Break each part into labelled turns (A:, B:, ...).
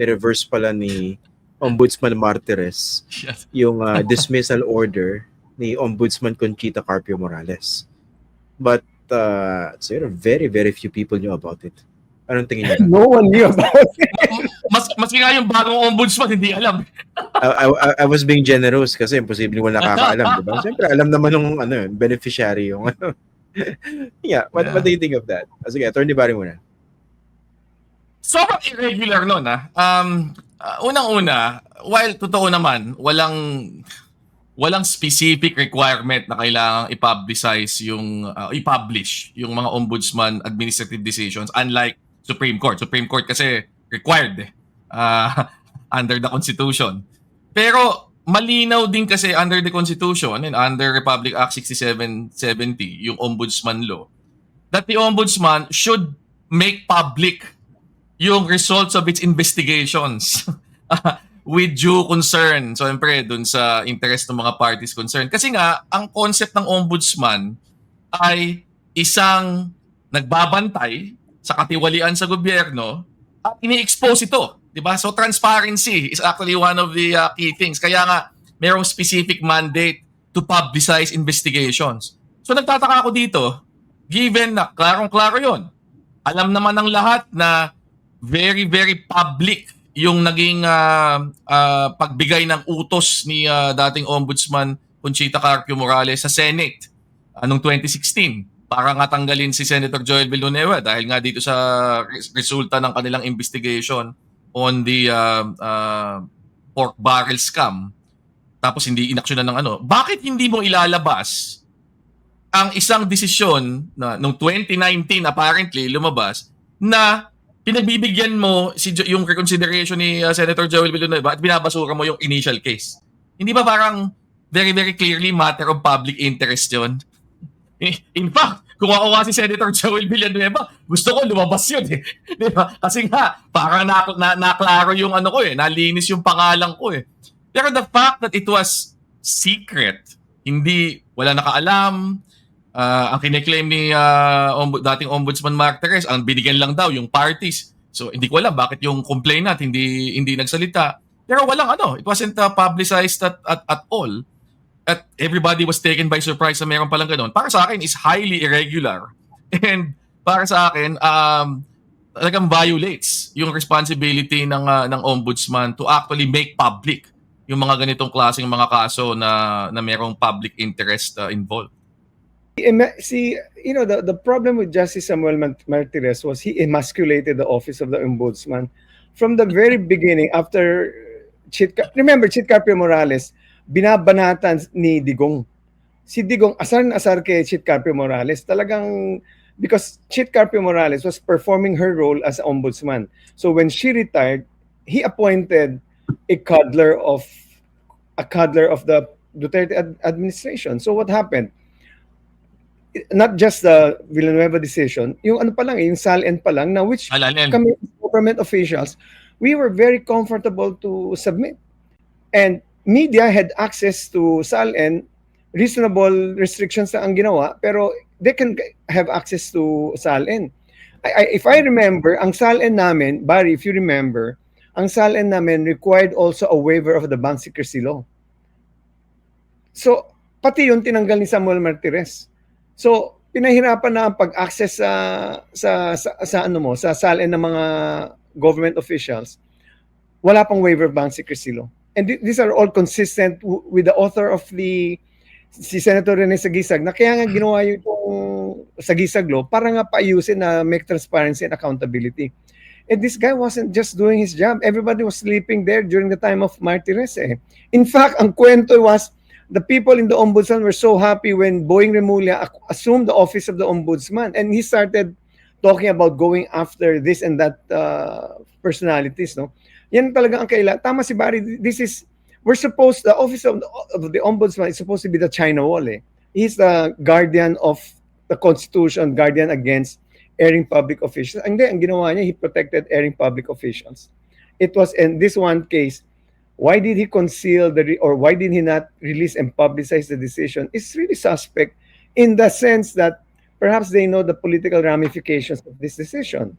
A: ni-reverse pala ni Ombudsman Martires
B: Yes.
A: yung uh, dismissal order ni Ombudsman Conchita Carpio Morales. But uh, so, very, very few people knew about it. Anong tingin niyo?
C: No one knew about it.
B: Mas mas nga yung bagong ombudsman hindi alam.
A: I, I, I was being generous kasi imposible wala nakakaalam, di ba? Siyempre, alam naman ng ano, beneficiary yung ano. yeah, what, what do you think of that? Sige, attorney Barry muna.
B: Sobrang irregular nun ah. Um, uh, unang-una, while totoo naman, walang walang specific requirement na kailangang i-publicize yung uh, i-publish yung mga ombudsman administrative decisions unlike Supreme Court. Supreme Court kasi required eh, uh, under the Constitution. Pero malinaw din kasi under the Constitution and under Republic Act 6770 yung ombudsman law that the ombudsman should make public yung results of its investigations with due concern. So, siyempre, dun sa interest ng mga parties concerned. Kasi nga, ang concept ng ombudsman ay isang nagbabantay sa katiwalian sa gobyerno at ini-expose ito. Di ba? So, transparency is actually one of the uh, key things. Kaya nga, mayroong specific mandate to publicize investigations. So, nagtataka ako dito, given na klarong-klaro yon alam naman ng lahat na very, very public yung naging ah, ah, pagbigay ng utos ni ah, dating Ombudsman Conchita Carpio Morales sa Senate anong 2016 para nga tanggalin si Senator Joel Villanueva dahil nga dito sa res- resulta ng kanilang investigation on the ah, ah, pork barrel scam tapos hindi inaksyonan ng ano. Bakit hindi mo ilalabas ang isang desisyon na nung 2019 apparently lumabas na pinagbibigyan mo si Jo- yung reconsideration ni uh, Senator Joel Villanueva at binabasura mo yung initial case. Hindi ba parang very very clearly matter of public interest yon? In fact, kung ako si Senator Joel Villanueva, gusto ko lumabas yun eh. Di ba? Kasi nga, parang na, na, naklaro yung ano ko eh, nalinis yung pangalan ko eh. Pero the fact that it was secret, hindi, wala nakaalam, Ah, ang kiniklaim ni ah, ombu- dating Ombudsman Mark Teres, ang binigyan lang daw yung parties. So hindi ko alam bakit yung complainant hindi hindi nagsalita. Pero walang ano, it wasn't uh, publicized at, at, at all. At everybody was taken by surprise na meron palang ganun. Para sa akin is highly irregular. And para sa akin, um, talagang violates yung responsibility ng uh, ng ombudsman to actually make public yung mga ganitong klaseng mga kaso na na merong public interest uh, involved.
C: See, you know, the, the problem with Justice Samuel Mart- Martires was he emasculated the office of the ombudsman from the very beginning after Chit remember Chit Carpio Morales binabanatan ni Digong. Si Digong asar na asar kay Chit Carpio Morales. Talagang because Chit Carpio Morales was performing her role as ombudsman. So when she retired he appointed a coddler of a coddler of the Duterte ad- administration. So what happened not just the Villanueva decision, yung ano pa lang, yung SALN pa lang, na which
B: Alanin.
C: kami government officials, we were very comfortable to submit. And media had access to SALN, reasonable restrictions na ang ginawa, pero they can have access to SALN. I, I, if I remember, ang SALN namin, Barry, if you remember, ang SALN namin required also a waiver of the bank secrecy law. So, pati yun tinanggal ni Samuel Martires. So, pinahirapan na ang pag-access sa, sa, sa, sa ano mo, sa SALN ng mga government officials. Wala pang waiver bank secrecy law. And th- these are all consistent with the author of the si Senator Rene Sagisag na kaya nga ginawa yung Sagisag law para nga paayusin na make transparency and accountability. And this guy wasn't just doing his job. Everybody was sleeping there during the time of Martires. Eh. In fact, ang kwento was the people in the ombudsman were so happy when Boeing Remulla assumed the office of the ombudsman. And he started talking about going after this and that uh, personalities no? Yan talaga ang kailangan tama si Barry this is we're supposed the office of the, of the ombudsman is supposed to be the China wall eh. he's the guardian of the constitution guardian against airing public officials. Hindi ang ginawa niya he protected airing public officials. It was in this one case why did he conceal the or why did he not release and publicize the decision is really suspect in the sense that perhaps they know the political ramifications of this decision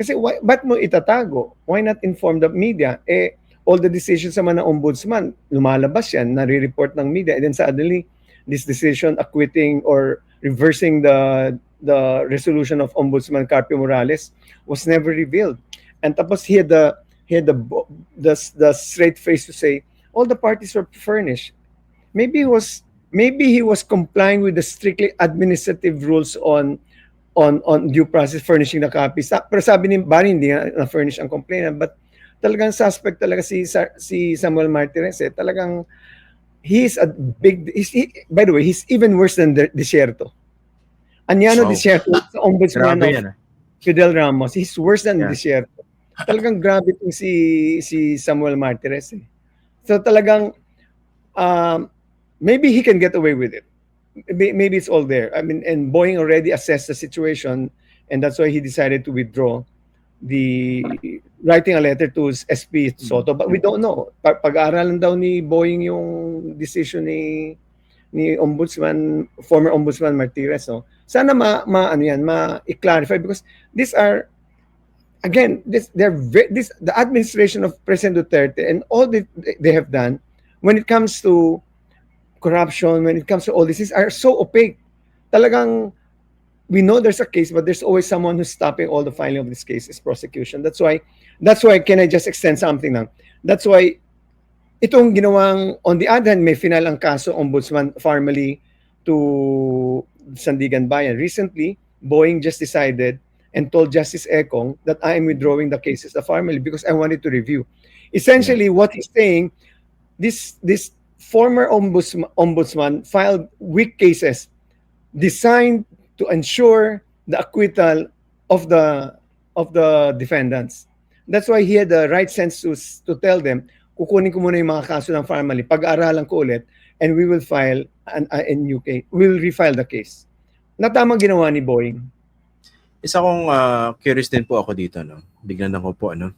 C: Kasi why, ba't mo itatago? Why not inform the media? Eh, all the decisions naman ng ombudsman, lumalabas yan, nare-report ng media, and then suddenly, this decision acquitting or reversing the the resolution of Ombudsman Carpio Morales was never revealed. And tapos he had the he had the the, the straight face to say all the parties were furnished. Maybe he was maybe he was complying with the strictly administrative rules on on on due process furnishing the copies. Pero sabi ni Barry hindi nga na-furnish ang complainant but talagang suspect talaga si si Samuel Martinez eh. Talagang he's a big he's, he, by the way he's even worse than the Desierto. Anyano
A: Wow.
C: Desierto sa ombudsman
A: Grabe
C: of
A: ah.
C: Fidel Ramos, he's worse than
A: Yeah.
C: Desierto. Talagang grabe itong si si Samuel Martirez. Eh. So talagang um, maybe he can get away with it. May- Maybe it's all there. I mean, and Boeing already assessed the situation, and that's why he decided to withdraw the writing a letter to SP Soto. But we don't know. Pa- Pag-aaralan daw ni Boeing yung decision ni ni Ombudsman, former Ombudsman Martirez. No? Sana ma, ma ano yan, ma-clarify because these are again, this they're this the administration of President Duterte and all that they have done when it comes to corruption, when it comes to all this, is are so opaque. Talagang we know there's a case, but there's always someone who's stopping all the filing of this case is prosecution. That's why that's why can I just extend something now? That's why itong ginawang on the other hand may final ang kaso ombudsman formally to Sandigan Bayan. Recently, Boeing just decided and told Justice Ekong that I am withdrawing the cases the family because I wanted to review. Essentially, what he's saying, this this former ombudsman, ombudsman filed weak cases designed to ensure the acquittal of the of the defendants. That's why he had the right sense to, to tell them, kukunin ko muna yung mga kaso ng family, pag-aaralan ko ulit, and we will file an, a, a new case. We will refile the case. Na tamang ginawa ni Boeing.
A: Isa kong ah, curious din po ako dito, no? Biglan ako po, ano?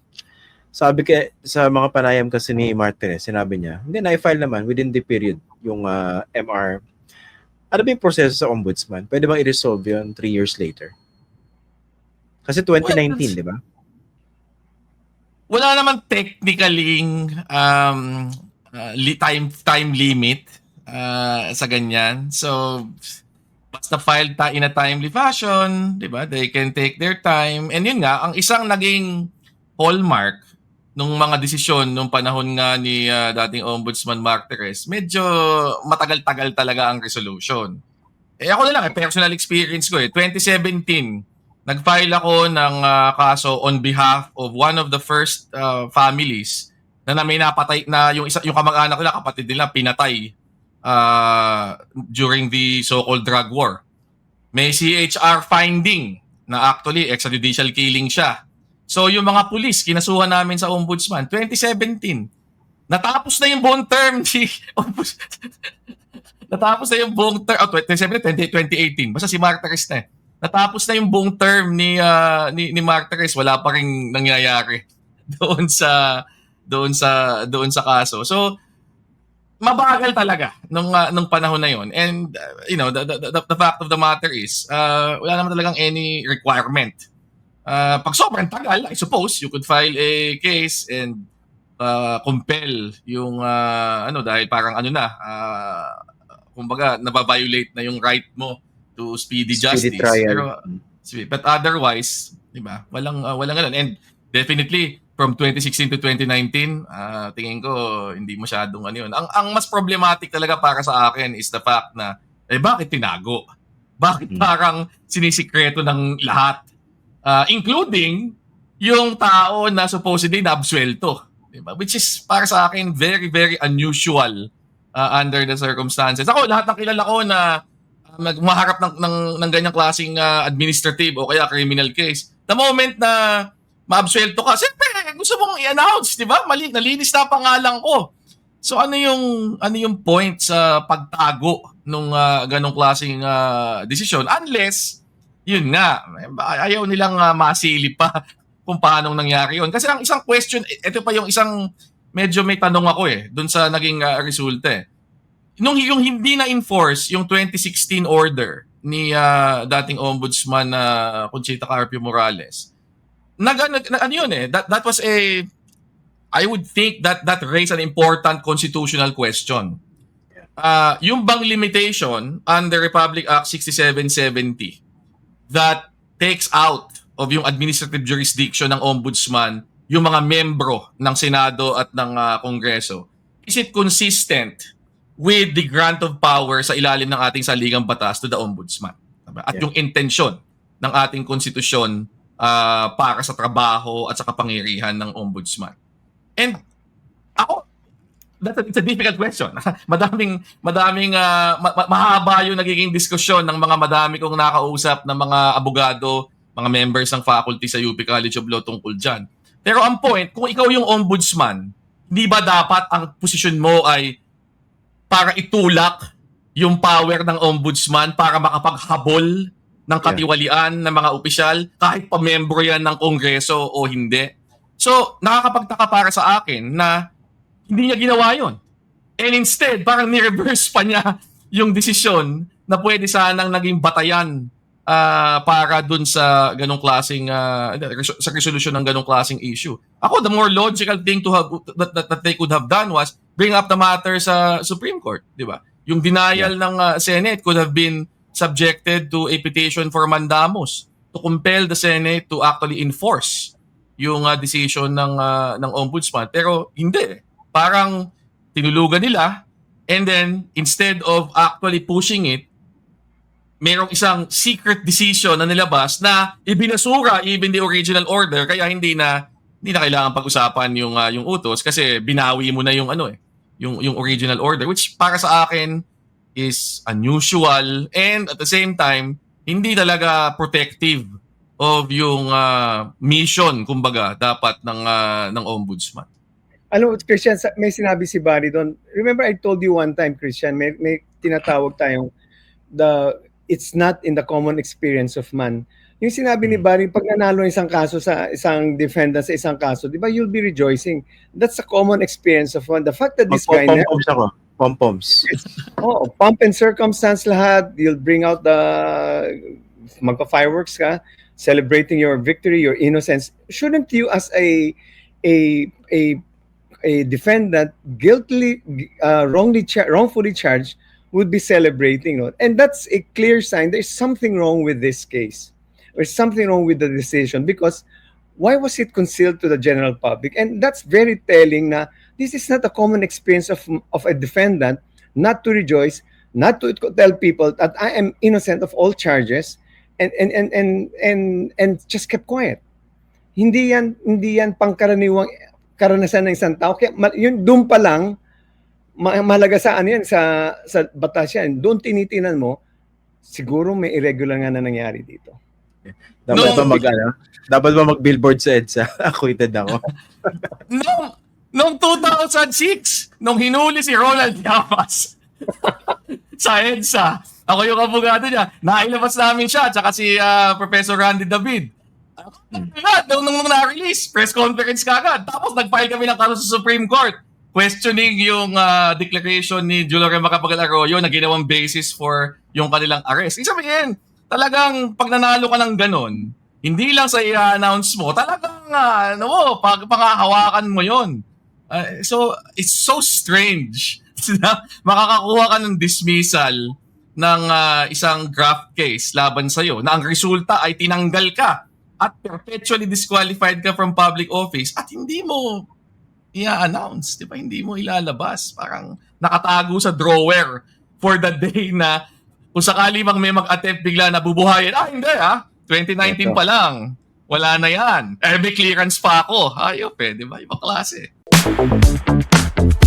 A: Sabi kay sa mga panayam kasi ni Martinez, sinabi niya, hindi na-file naman within the period yung ah, MR. Ano ba yung proseso sa ombudsman? Pwede bang i-resolve yun three years later? Kasi 2019, di ba?
B: wala naman technically um, uh, time time limit uh, sa ganyan. So basta file ta in a timely fashion, 'di ba? They can take their time. And yun nga, ang isang naging hallmark nung mga desisyon nung panahon nga ni uh, dating Ombudsman Mark Teres, medyo matagal-tagal talaga ang resolution. Eh ako na lang, eh, personal experience ko eh. 2017, nag-file ako ng ah, kaso on behalf of one of the first ah, families na, na may napatay na yung isa yung kamag-anak nila kapatid nila pinatay ah, during the so-called drug war. May CHR finding na actually extrajudicial killing siya. So yung mga pulis kinasuhan namin sa ombudsman 2017. Natapos na yung buong term ni Natapos na yung buong term, oh, 2017, 2018. Basta si Mark Teres na eh natapos na yung buong term ni ah, ni, ni Mark Teres, wala pa ring nangyayari doon sa doon sa doon sa kaso. So mabagal talaga nung ah, nung panahon na yon. And ah, you know, the, the, the, the fact of the matter is, ah, wala naman talagang any requirement. Ah, pag sobrang tagal, I suppose you could file a case and ah, compel yung ah, ano dahil parang ano na ah, kumbaga nababiolate na yung right mo to speedy,
A: Speedy
B: justice.
A: trial.
B: Pero But otherwise, 'di ba? Walang ah, walang ganun. And definitely from 2016 to 2019, ah, tingin ko hindi masyadong ano 'yun. Ang ang mas problematic talaga para sa akin is the fact na eh bakit tinago? Bakit
A: Hmm.
B: parang sinisikreto ng lahat? Ah, including yung tao na supposedly na-absuelto. 'Di ba? Which is para sa akin very very unusual ah, under the circumstances. Ako lahat ng kilala ko na uh, magmaharap ng, ng, ng ganyang klaseng ah, administrative o kaya criminal case. The moment na maabsuelto ka, siyempre, gusto mong i-announce, di ba? Mali, nalinis na ang pangalan ko. So ano yung ano yung point sa pagtago nung ah, ganong klaseng ah, desisyon unless yun nga ayaw nilang ah, masilip pa kung paano nangyari yun. Kasi ang isang question, ito pa yung isang medyo may tanong ako eh doon sa naging ah, resulta eh nung yung hindi na enforce yung 2016 order ni ah, dating ombudsman na Conchita Carpio Morales nag, nag, nag- ano yun eh, that, that was a, I would think that that raised an important constitutional question. Uh, yung bang limitation under Republic Act 6770 that takes out of yung administrative jurisdiction ng ombudsman yung mga membro ng Senado at ng ah, Kongreso, is it consistent with the grant of power sa ilalim ng ating saligang batas to the ombudsman? Diba? At
A: Yeah.
B: yung intensyon ng ating konstitusyon ah, para sa trabaho at sa kapangyarihan ng ombudsman. And ako, that's a, it's a difficult question. madaming madaming ah, ma- ma- mahaba yung nagiging diskusyon ng mga madami kong nakausap ng mga abogado, mga members ng faculty sa UP College of Law tungkol dyan. Pero ang point, kung ikaw yung ombudsman, hindi ba dapat ang posisyon mo ay para itulak yung power ng ombudsman para makapaghabol ng katiwalian ng mga opisyal kahit pa membro yan ng kongreso o hindi. So, nakakapagtaka para sa akin na hindi niya ginawa yon. And instead, parang ni-reverse pa niya yung desisyon na pwede sanang naging batayan ah, para dun sa ganong klaseng res- sa resolution ng ganong klaseng issue. Ako, the more logical thing to have that, that, that they could have done was bring up the matter sa Supreme Court, di ba? Yung denial ng ah, Senate could have been subjected to a petition for mandamus to compel the Senate to actually enforce yung ah, decision ng ah, ng ombudsman. Pero hindi. Parang tinulugan nila and then instead of actually pushing it merong isang secret decision na nilabas na ibinasura even the original order. Kaya hindi na hindi na kailangan pag-usapan yung ah, yung utos kasi binawi mo na yung ano eh yung yung original order which para sa akin is unusual and at the same time hindi talaga protective of yung ah, mission kumbaga dapat ng ah, ng ombudsman.
C: Alam mo, Christian, may sinabi si Barry doon. Remember, I told you one time, Christian, may, may tinatawag tayong the it's not in the common experience of man. Yung sinabi ni Barry, pag nanalo isang kaso sa isang defendant sa isang kaso, di ba, you'll be rejoicing. That's a common experience of one. The fact that this guy, na,
A: Pom-poms ako. Pom-poms.
C: oh, pump and circumstance lahat, you'll bring out the, magpa-fireworks ka, celebrating your victory, your innocence. Shouldn't you as a, a, a a defendant guiltily uh, wrongly wrongfully charged would be celebrating no? and that's a clear sign there's something wrong with this case there's something wrong with the decision because why was it concealed to the general public and that's very telling na this is not a common experience of, of a defendant not to rejoice not to tell people that i am innocent of all charges and and and and and, and just kept quiet hindi yan hindi yan pangkaraniwang karanasan ng isang tao. Kaya yun doon pa lang ma- mahalaga sa ano yan sa sa batas yan. Doon tinitinan mo siguro may irregular nga na nangyari dito.
A: Dapat
B: No.
A: ba mag, ano? Dapat ba mag-billboard sa EDSA? Acquitted ako.
B: Noong, noong 2006, nung hinuli si Ronald Llamas sa EDSA, ako yung abogado niya, nailabas namin siya, tsaka si ah, Professor Randy David. Agad, nung, nung, nung na-release, press conference kagad. Tapos nag-file kami ng kaso sa Supreme Court questioning yung ah, declaration ni Julio Macapagal Arroyo na ginawang basis for yung kanilang arrest. Ibig sabihin, talagang pag nanalo ka ng ganon, hindi lang sa i-announce mo, talagang ah, ano mo, pag pangahawakan mo yon. Ah, so, it's so strange na makakakuha ka ng dismissal ng ah, isang graft case laban sa'yo na ang resulta ay tinanggal ka at perpetually disqualified ka from public office at hindi mo i-announce, di ba? Hindi mo ilalabas. Parang nakatago sa drawer for the day na kung sakali mang may mag-attempt bigla na bubuhayin, ah, hindi ah, 2019
A: Ito.
B: pa lang. Wala na yan. Eh, may clearance pa ako. Hayop eh, di ba? Ibang klase. Thank you.